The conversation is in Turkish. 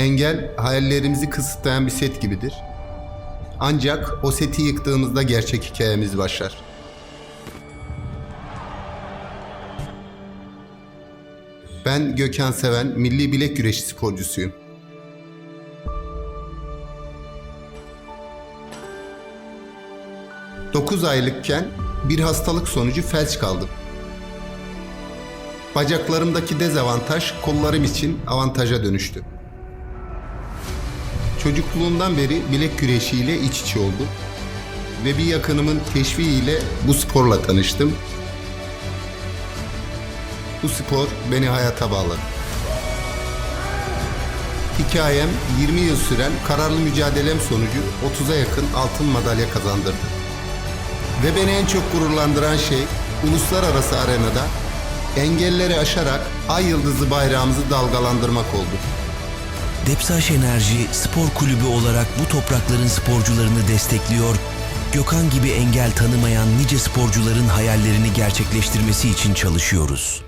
Engel hayallerimizi kısıtlayan bir set gibidir. Ancak o seti yıktığımızda gerçek hikayemiz başlar. Ben Gökhan Seven, milli bilek güreşi sporcusuyum. Dokuz aylıkken bir hastalık sonucu felç kaldım. Bacaklarımdaki dezavantaj kollarım için avantaja dönüştü. Çocukluğumdan beri bilek güreşiyle iç içe oldum. Ve bir yakınımın teşviğiyle bu sporla tanıştım. Bu spor beni hayata bağladı. Hikayem 20 yıl süren kararlı mücadelem sonucu 30'a yakın altın madalya kazandırdı. Ve beni en çok gururlandıran şey uluslararası arenada engelleri aşarak ay yıldızı bayrağımızı dalgalandırmak oldu. Depsaş Enerji Spor Kulübü olarak bu toprakların sporcularını destekliyor, Gökhan gibi engel tanımayan nice sporcuların hayallerini gerçekleştirmesi için çalışıyoruz.